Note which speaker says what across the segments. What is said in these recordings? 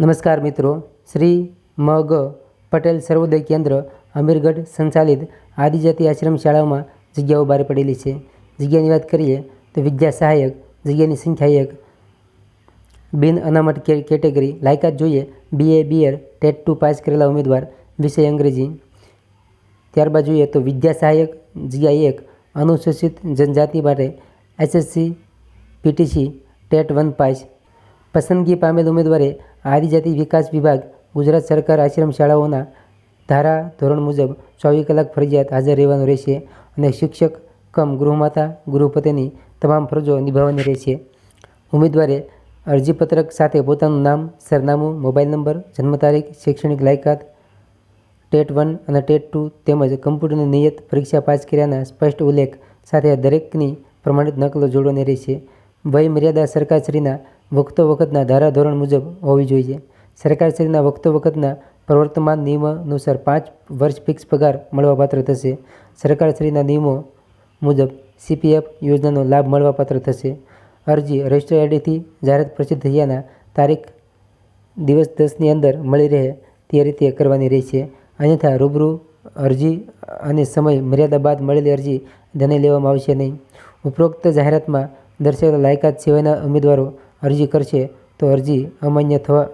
Speaker 1: નમસ્કાર મિત્રો. શ્રી મ ગ પટેલ સર્વોદય કેન્દ્ર, અમીરગઢ સંચાલિત આદિજાતિ આશ્રમ શાળાઓમાં જગ્યાઓ બહાર પડેલી છે. જગ્યાની વાત કરીએ તો વિદ્યા સહાયક, જગ્યાની સંખ્યા એક. બિન અનામત કેટેગરી, લાયકાત જોઈએ BA B Ed TET two pass કરેલા ઉમેદવાર, વિષય અંગ્રેજી. ત્યારબાદ જોઈએ તો વિદ્યા સહાયક, જગ્યા એક, અનુસૂચિત જનજાતિ માટે SSC PTC TET one pass. પસંદગી પામેલ ઉમેદવારે આદિજાતિ વિકાસ વિભાગ, ગુજરાત સરકાર આશ્રમ શાળાઓના ધારા ધોરણ મુજબ ચોવીસ કલાક ફરજિયાત હાજર રહેવાનું રહેશે અને શિક્ષક કમ ગૃહમાતા ગૃહપતિની તમામ ફરજો નિભાવવાની રહેશે. ઉમેદવારે અરજીપત્રક સાથે પોતાનું નામ, સરનામું, મોબાઈલ નંબર, જન્મ તારીખ, શૈક્ષણિક લાયકાત, ટેટ વન અને ટેટ ટુ તેમજ કમ્પ્યુટરની નિયત પરીક્ષા પાસ કર્યાના સ્પષ્ટ ઉલ્લેખ સાથે દરેકની પ્રમાણિત નકલો જોડવાની રહેશે. વય મર્યાદા સરકારશ્રીના વખતો વખતના ધારાધોરણ મુજબ હોવી જોઈએ. સરકારશ્રીના વખતો વખતના પ્રવર્તમાન નિયમો અનુસાર પાંચ વર્ષ ફિક્સ પગાર મળવાપાત્ર થશે. સરકારશ્રીના નિયમો મુજબ સીપીએફ યોજનાનો લાભ મળવાપાત્ર થશે. અરજી રજિસ્ટર આઈડીથી જાહેરાત પ્રસિદ્ધ થયાના તારીખ દિવસ દસની અંદર મળી રહે તે રીતે કરવાની રહેશે. અન્યથા રૂબરૂ અરજી અને સમય મર્યાદા બાદ મળેલી અરજી ધને લેવામાં આવશે નહીં. ઉપરોક્ત જાહેરાતમાં દર્શાવેલા લાયકાત સિવાયના ઉમેદવારો અરજી કરશે તો અરજી અમાન્ય થવા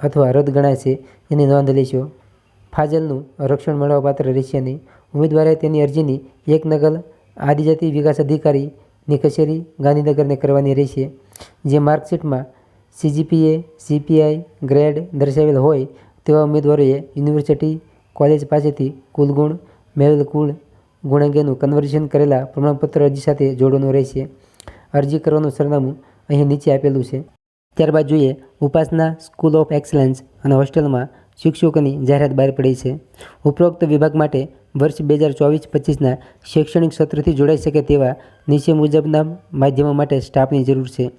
Speaker 1: અથવા રદ ગણાશે એની નોંધ લેશો. ફાજલનું રક્ષણ મળવાપાત્ર રહેશે નહીં. ઉમેદવારે તેની અરજીની એક નકલ આદિજાતિ વિકાસ અધિકારીની કચેરી ગાંધીનગરને કરવાની રહેશે. જે માર્કશીટમાં સીજીપીએ, સીપીઆઈ ગ્રેડ દર્શાવેલ હોય તેવા ઉમેદવારોએ યુનિવર્સિટી કોલેજ પાસેથી કુલ ગુણ મેળવેલ કુલ ગુણ અંગેનું કન્વર્ઝન કરેલા પ્રમાણપત્ર અરજી સાથે જોડવાનું રહેશે. અરજી કરવાનું સરનામું અહીં નીચે આપેલું છે. ત્યારબાદ જોઈએ ઉપાસના, સ્કૂલ ઓફ એક્સલન્સ અને હોસ્ટેલમાં શિક્ષકોની જાહેરાત બહાર પડી છે. ઉપરોક્ત વિભાગ માટે વર્ષ બે હજાર ચોવીસ પચીસના શૈક્ષણિક સત્રથી જોડાઈ શકે તેવા નીચે મુજબના માધ્યમો માટે સ્ટાફની જરૂર છે.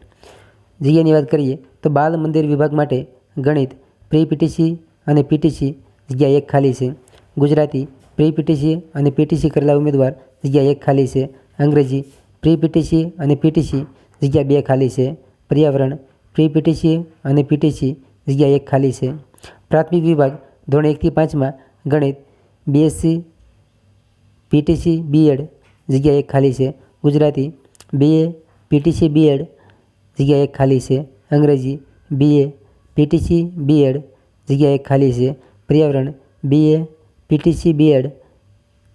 Speaker 1: જગ્યાની વાત કરીએ તો બાલ મંદિર વિભાગ માટે ગણિત પ્રી પીટીસી અને પીટીસી જગ્યા એક ખાલી છે. ગુજરાતી પ્રી પીટીસી અને પીટીસી કરેલા ઉમેદવાર જગ્યા એક ખાલી છે. અંગ્રેજી પ્રી પીટીસી અને પીટીસી જગ્યા બે ખાલી છે. પર્યાવરણ પ્રી પીટીસી અને પીટીસી જગ્યા એક ખાલી છે. પ્રાથમિક વિભાગ ધોરણ એકથી પાંચમાં ગણિત બીએસસી પીટીસી બીએડ જગ્યા એક ખાલી છે. ગુજરાતી બીએ પીટીસી બીએડ જગ્યા એક ખાલી છે. અંગ્રેજી બીએ પીટીસી બીએડ જગ્યા એક ખાલી છે. પર્યાવરણ બીએ પીટીસી બીએડ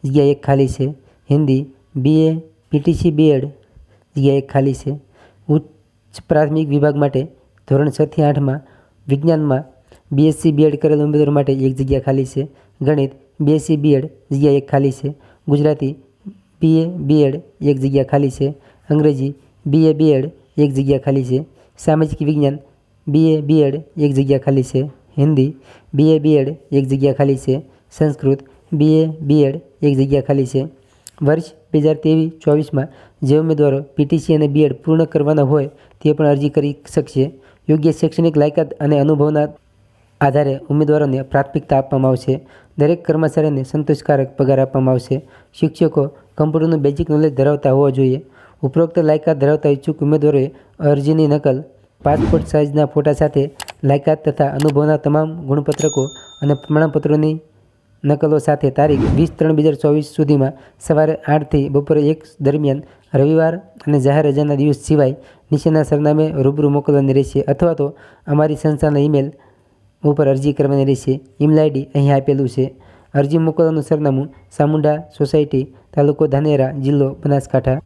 Speaker 1: જગ્યા એક ખાલી છે. હિન્દી બીએ પીટીસી બીએડ જગ્યા એક ખાલી છે. ઉચ્ચ પ્રાથમિક વિભાગ માટે ધોરણ છથી આઠમાં વિજ્ઞાનમાં બીએસસી બીએડ કરેલ ઉમેદવારો માટે એક જગ્યા ખાલી છે. ગણિત બીએસસી બીએડ જગ્યા એક ખાલી છે. ગુજરાતી બીએ બીએડ એક જગ્યા ખાલી છે. અંગ્રેજી બીએ બીએડ એક જગ્યા ખાલી છે. સામાજિક વિજ્ઞાન બીએ બીએડ એક જગ્યા ખાલી છે. હિન્દી બીએ બીએડ એક જગ્યા ખાલી છે. સંસ્કૃત બીએ બીએડ એક જગ્યા ખાલી છે. વર્ષ બે હજાર ત્રેવીસ ચોવીસમાં જે ઉમેદવારો પીટીસી અને બીએડ પૂર્ણ કરવાના હોય તે પણ અરજી કરી શકશે. યોગ્ય શૈક્ષણિક લાયકાત અને અનુભવના આધારે ઉમેદવારોને પ્રાથમિકતા આપવામાં આવશે. દરેક કર્મચારીને સંતોષકારક પગાર આપવામાં આવશે. શિક્ષકો કમ્પ્યુટરનું બેઝિક નોલેજ ધરાવતા હોવા જોઈએ. ઉપરોક્ત લાયકાત ધરાવતા ઈચ્છુક ઉમેદવારોએ અરજીની નકલ પાસપોર્ટ સાઇઝના ફોટા સાથે લાયકાત તથા અનુભવના તમામ ગુણપત્રકો અને પ્રમાણપત્રોની નકલો સાથે તારીખ વીસ ત્રણ બે હજાર ચોવીસ સુધીમાં સવારે આઠથી બપોરે એક દરમિયાન, રવિવાર અને જાહેર રજાના દિવસ સિવાય નીચેના સરનામે રૂબરૂ મોકલવાની રહેશે અથવા તો અમારી સંસ્થાના ઈમેલ ઉપર અરજી કરવાની રહેશે. ઈમેલ આઈડી અહીં આપેલું છે. અરજી મોકલવાનું સરનામું સામુંડા સોસાયટી તાલુકો ધાનેરા જિલ્લો બનાસકાંઠા.